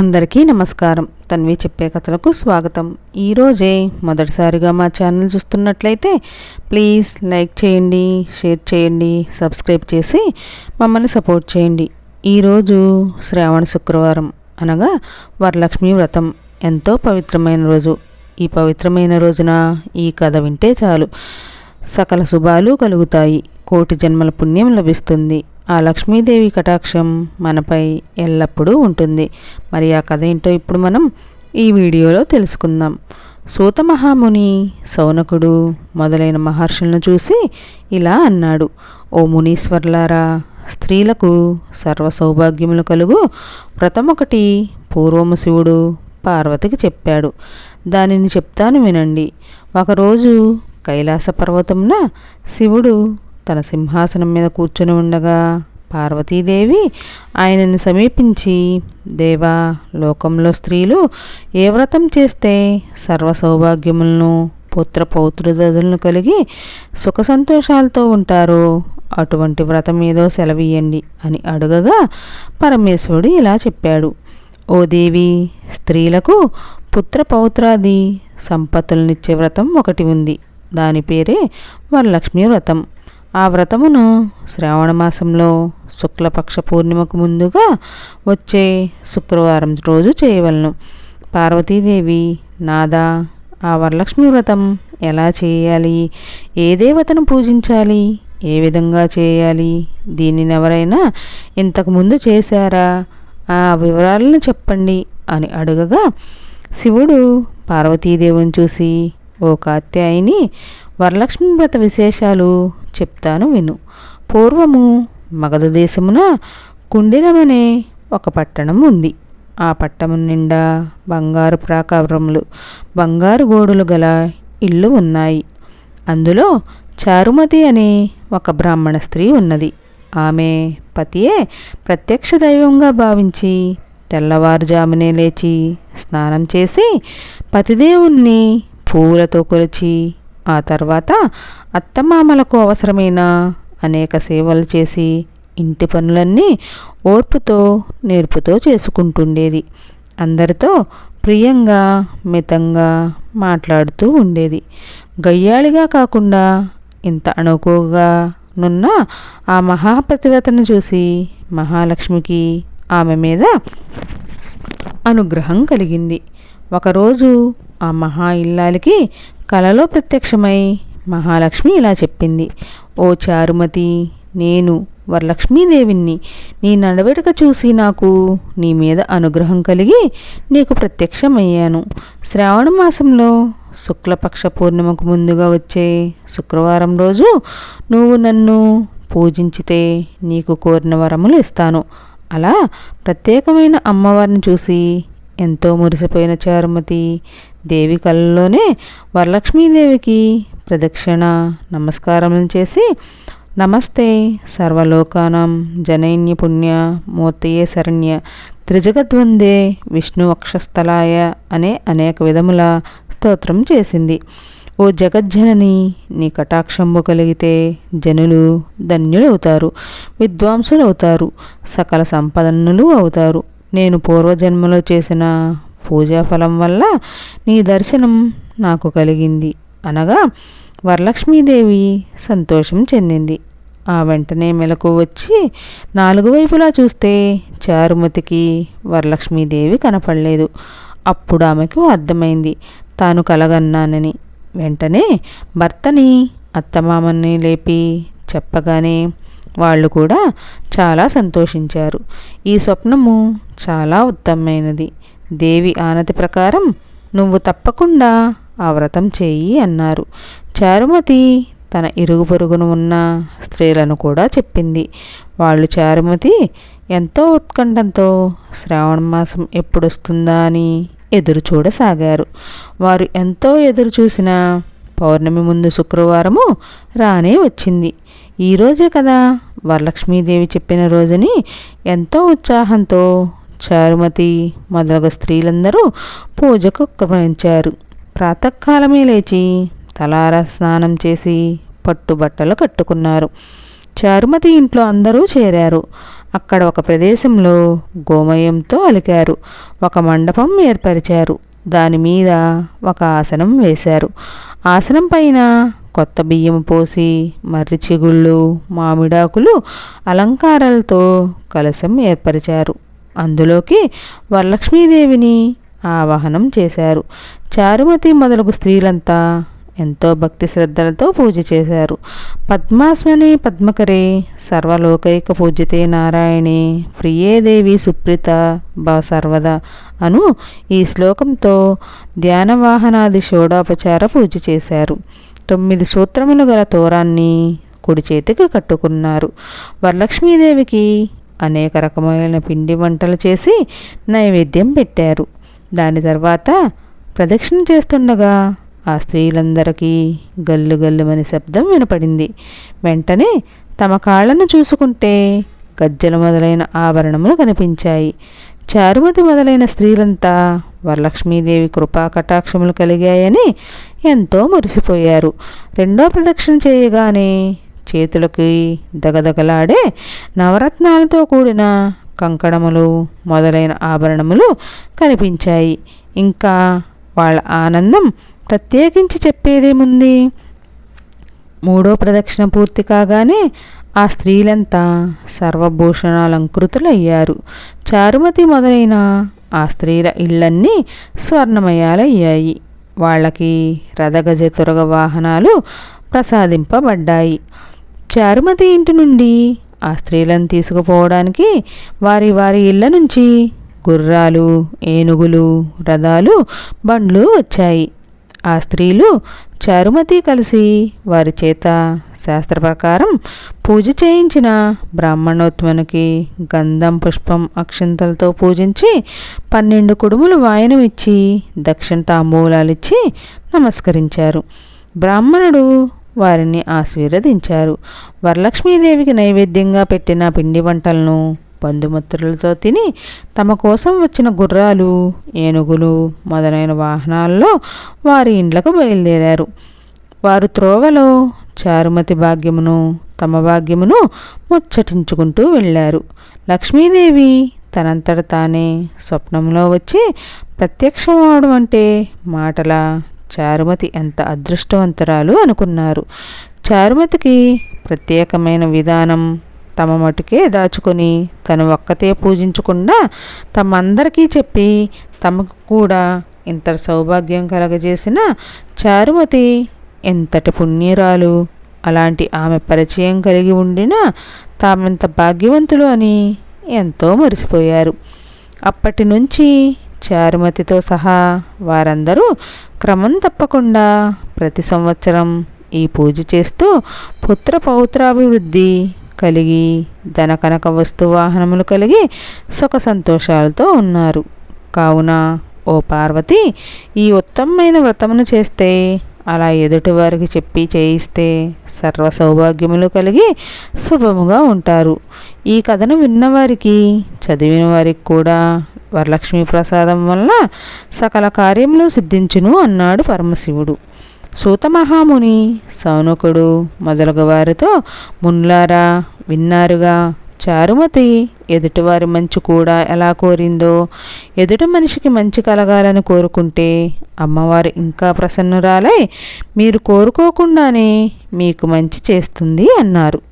అందరికీ నమస్కారం. తన్వి చెప్పే కథలకు స్వాగతం. ఈరోజే మొదటిసారిగా మా ఛానల్ చూస్తున్నట్లయితే ప్లీజ్ లైక్ చేయండి షేర్ చేయండి సబ్స్క్రైబ్ చేసి మమ్మల్ని సపోర్ట్ చేయండి. ఈరోజు శ్రావణ శుక్రవారం అనగా వరలక్ష్మి వ్రతం. ఎంతో పవిత్రమైన రోజు. ఈ పవిత్రమైన రోజున ఈ కథ వింటే చాలు. సకల శుభాలు కలుగుతాయి. కోటి జన్మల పుణ్యం లభిస్తుంది. ఆ లక్ష్మీదేవి కటాక్షం మనపై ఎల్లప్పుడూ ఉంటుంది. మరి ఆ కథ ఏంటో ఇప్పుడు మనం ఈ వీడియోలో తెలుసుకుందాం. సూత మహాముని సౌనకుడు మొదలైన మహర్షులను చూసి ఇలా అన్నాడు. ఓ మునీశ్వర్లారా స్త్రీలకు సర్వ సౌభాగ్యములు కలుగు వ్రతం ఒకటి పూర్వము శివుడు పార్వతికి చెప్పాడు. దానిని చెప్తాను వినండి. ఒకరోజు కైలాస పర్వతంన శివుడు తన సింహాసనం మీద కూర్చొని ఉండగా పార్వతీదేవి ఆయనని సమీపించి దేవా లోకంలో స్త్రీలు ఏ వ్రతం చేస్తే సర్వ సౌభాగ్యములను పుత్ర పౌత్రులను కలిగి సుఖ సంతోషాలతో ఉంటారో అటువంటి వ్రతం ఏదో సెలవీయండి అని అడగగా పరమేశ్వరుడు ఇలా చెప్పాడు. ఓ దేవి స్త్రీలకు పుత్ర పౌత్రాది సంపత్తులనిచ్చే వ్రతం ఒకటి ఉంది. దాని పేరే వరలక్ష్మి వ్రతం. ఆ వ్రతమును శ్రావణ మాసంలో శుక్లపక్ష పూర్ణిమకు ముందుగా వచ్చే శుక్రవారం రోజు చేయవలను. పార్వతీదేవి నాదా ఆ వరలక్ష్మి వ్రతం ఎలా చేయాలి? ఏ దేవతను పూజించాలి? ఏ విధంగా చేయాలి? దీనిని ఎవరైనా ఇంతకుముందు చేశారా? ఆ వివరాలను చెప్పండి అని అడగగా శివుడు పార్వతీదేవిని చూసి ఓ కాత్యాయిని వరలక్ష్మి వ్రత విశేషాలు చెప్తాను విను. పూర్వము మగధ దేశమున కుండినమనే ఒక పట్టణం ఉంది ఆ పట్టణం నిండా బంగారు ప్రాకారములు బంగారు గోడలు గల ఇళ్ళు ఉన్నాయి. అందులో చారుమతి అనే ఒక బ్రాహ్మణ స్త్రీ ఉన్నది. ఆమె పతియే ప్రత్యక్ష దైవంగా భావించి తెల్లవారుజామునే లేచి స్నానం చేసి పతిదేవుణ్ణి పువ్వులతో కొలిచి ఆ తర్వాత అత్తమామలకు అవసరమైన? అనేక సేవలు చేసి ఇంటి పనులన్నీ ఓర్పుతో నేర్పుతో చేసుకుంటుండేది. అందరితో ప్రియంగా మితంగా మాట్లాడుతూ ఉండేది. గయ్యాళిగా కాకుండా ఇంత అణుకుగా నున్న ఆ మహాపతివతను చూసి మహాలక్ష్మికి ఆమె మీద అనుగ్రహం కలిగింది. ఒకరోజు ఆ మహా ఇల్లాలికి కలలో ప్రత్యక్షమై మహాలక్ష్మి ఇలా చెప్పింది. ఓ చారుమతి నేను వరలక్ష్మీదేవిని నీ నడవడిక చూసి నాకు నీ మీద అనుగ్రహం కలిగి నీకు ప్రత్యక్షమయ్యాను. శ్రావణ మాసంలో శుక్లపక్ష పూర్ణిమకు ముందుగా వచ్చే శుక్రవారం రోజు నువ్వు నన్ను పూజించితే నీకు కోరిన వరములు ఇస్తాను. అలా ప్రత్యేకమైన అమ్మవారిని చూసి ఎంతో మురిసిపోయిన చారుమతి దేవి కళ్ళలోనే వరలక్ష్మీదేవికి ప్రదక్షిణ నమస్కారం చేసి నమస్తే సర్వలోకానం జనైన్య పుణ్య మూర్తయే శరణ్య త్రిజగద్వందే విష్ణు వక్షస్థలాయ అనే అనేక విధముల స్తోత్రం చేసింది. ఓ జగజ్జనని నీ కటాక్షంబు కలిగితే జనులు ధన్యులవుతారు విద్వాంసులవుతారు సకల సంపదన్నులు అవుతారు. నేను పూర్వజన్మలో చేసిన పూజా ఫలం వల్ల నీ దర్శనం నాకు కలిగింది. అనగా వరలక్ష్మీదేవి సంతోషం చెందింది. ఆ వెంటనే మెలకు వచ్చి నాలుగు వైపులా చూస్తే చారుమతికి వరలక్ష్మీదేవి కనపడలేదు. అప్పుడు ఆమెకు అర్థమైంది తాను కలగన్నానని. వెంటనే భర్తని అత్తమామని లేపి చెప్పగానే వాళ్ళు కూడా చాలా సంతోషించారు. ఈ స్వప్నము చాలా ఉత్తమమైనది. దేవి ఆనతి ప్రకారం నువ్వు తప్పకుండా ఆ వ్రతం చేయి అన్నారు. చారుమతి తన ఇరుగు పొరుగును ఉన్న స్త్రీలను కూడా చెప్పింది. వాళ్ళు చారుమతి ఎంతో ఉత్కంఠంతో శ్రావణ మాసం ఎప్పుడొస్తుందా? అని ఎదురు చూడసాగారు. వారు ఎంతో ఎదురు చూసిన పౌర్ణమి ముందు శుక్రవారము రానే వచ్చింది. ఈరోజే కదా వరలక్ష్మీదేవి చెప్పిన రోజుని ఎంతో ఉత్సాహంతో చారుమతి మొదలగు స్త్రీలందరూ పూజకు ఉపక్రమించారు ప్రాతకాలమే లేచి తలార స్నానం చేసి పట్టుబట్టలు కట్టుకున్నారు. చారుమతి ఇంట్లో అందరూ చేరారు. అక్కడ ఒక ప్రదేశంలో గోమయంతో అలికారు. ఒక మండపం ఏర్పరిచారు. దాని మీద ఒక ఆసనం వేశారు. ఆసనం పైన కొత్త బియ్యం పోసి మర్రి చిగుళ్ళు మామిడాకులు అలంకారాలతో కలశం ఏర్పరిచారు. అందులోకి వరలక్ష్మీదేవిని ఆవాహనం చేశారు. చారుమతి మొదలగు స్త్రీలంతా ఎంతో భక్తి శ్రద్ధలతో పూజ చేశారు. పద్మాస్మని పద్మకరే సర్వలోకైక పూజితే నారాయణే ప్రియేదేవి సుప్రీత బ సర్వద అను ఈ శ్లోకంతో ధ్యానవాహనాది షోడోపచార పూజ చేశారు. తొమ్మిది సూత్రములు గల తోరాన్ని కుడి చేతికి కట్టుకున్నారు. వరలక్ష్మీదేవికి అనేక రకమైన పిండి వంటలు చేసి నైవేద్యం పెట్టారు. దాని తర్వాత ప్రదక్షిణ చేస్తుండగా ఆ స్త్రీలందరికీ గల్లు గల్లుమని శబ్దం వినపడింది. వెంటనే తమ కాళ్ళను చూసుకుంటే గజ్జలు మొదలైన ఆభరణములు కనిపించాయి. చారుమతి మొదలైన స్త్రీలంతా వరలక్ష్మీదేవి కృపా కటాక్షములు కలిగాయని ఎంతో మురిసిపోయారు. రెండో ప్రదక్షిణ చేయగానే చేతులకి దగదగలాడే నవరత్నాలతో కూడిన కంకణములు మొదలైన ఆభరణములు కనిపించాయి. ఇంకా వాళ్ళ ఆనందం ప్రత్యేకించి చెప్పేదేముంది? మూడో ప్రదక్షిణ పూర్తి కాగానే ఆ స్త్రీలంతా సర్వభూషణాలంకృతులయ్యారు. చారుమతి మొదలైన ఆ స్త్రీల ఇళ్ళన్నీ స్వర్ణమయాలయ్యాయి. వాళ్ళకి రథగజ తురగ వాహనాలు ప్రసాదింపబడ్డాయి. చారుమతి ఇంటి నుండి ఆ స్త్రీలను తీసుకుపోవడానికి వారి వారి ఇళ్ళ నుంచి గుర్రాలు ఏనుగులు రథాలు బండ్లు వచ్చాయి. ఆ స్త్రీలు చారుమతి కలిసి వారి చేత శాస్త్ర ప్రకారం పూజ చేయించిన బ్రాహ్మణోత్మనికి గంధం పుష్పం అక్షంతలతో పూజించి పన్నెండు కుడుములు వాయనమిచ్చి దక్షిణ తాంబూలాలిచ్చి నమస్కరించారు. బ్రాహ్మణుడు వారిని ఆశీర్వదించారు. వరలక్ష్మీదేవికి నైవేద్యంగా పెట్టిన పిండి వంటలను బంధుమిత్రులతో తిని తమ కోసం వచ్చిన గుర్రాలు ఏనుగులు మొదలైన వాహనాల్లో వారి ఇండ్లకు బయలుదేరారు. వారు త్రోవలో చారుమతి భాగ్యమును తమ భాగ్యమును ముచ్చటించుకుంటూ వెళ్ళారు. లక్ష్మీదేవి తనంతట తానే స్వప్నంలో వచ్చి ప్రత్యక్షం అవడం అంటే మాటల చారుమతి ఎంత అదృష్టవంతురాలు అనుకున్నారు. చారుమతికి ప్రత్యేకమైన విధానం తమ మటుకే దాచుకొని తను ఒక్కతే పూజించకుండా తమందరికీ చెప్పి తమకు కూడా ఇంత సౌభాగ్యం కలగజేసిన చారుమతి ఎంతటి పుణ్యరాలు. అలాంటి ఆమె పరిచయం కలిగి ఉండినా తామెంత భాగ్యవంతులు అని ఎంతో మురిసిపోయారు. అప్పటి నుంచి చారుమతితో సహా వారందరూ క్రమం తప్పకుండా ప్రతి సంవత్సరం ఈ పూజ చేస్తూ పుత్ర పౌత్రాభివృద్ధి కలిగి ధనకనక వస్తు వాహనములు కలిగి సుఖ సంతోషాలతో ఉన్నారు. కావున ఓ పార్వతి ఈ ఉత్తమమైన వ్రతమును చేస్తే అలా ఎదుటి వారికి చెప్పి చేయిస్తే సర్వ సౌభాగ్యములు కలిగి శుభముగా ఉంటారు. ఈ కథను విన్నవారికి చదివిన వారికి కూడా వరలక్ష్మీ ప్రసాదం వల్ల సకల కార్యములు సిద్ధించును అన్నాడు పరమశివుడు. సూతమహాముని సౌనకుడు మొదలగు వారితో మున్లారా విన్నారుగా చారుమతి ఎదుటివారి మంచి కూడా ఎలా కోరిందో ఎదుటి మనిషికి మంచి కలగాలని కోరుకుంటే అమ్మవారు ఇంకా ప్రసన్నురాలై మీరు కోరుకోకుండానే మీకు మంచి చేస్తుంది అన్నారు.